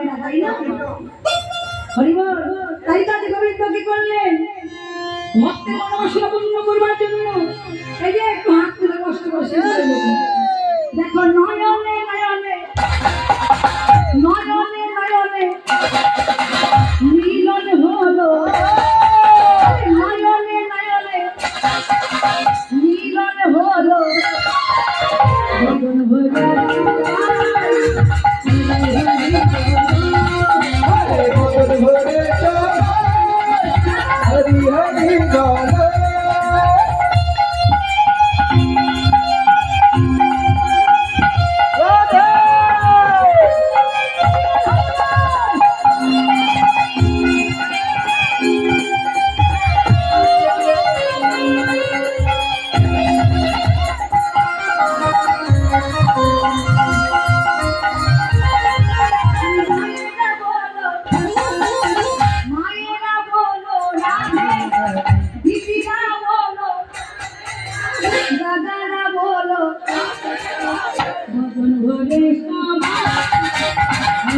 হয় না তাই না হরিবল তাই কাজে গোবিন্দ কি করলেন ভক্তের মনোবাসনা পূর্ণ করবার জন্য এই যে একটু হাত তুলে কষ্ট দেবো। দেখো নয়নে নয়নে নয়নে নয়নে মিলন হলো নয়নে নয়নে মিলন হলো গগন ভরে હરી હરી બોલો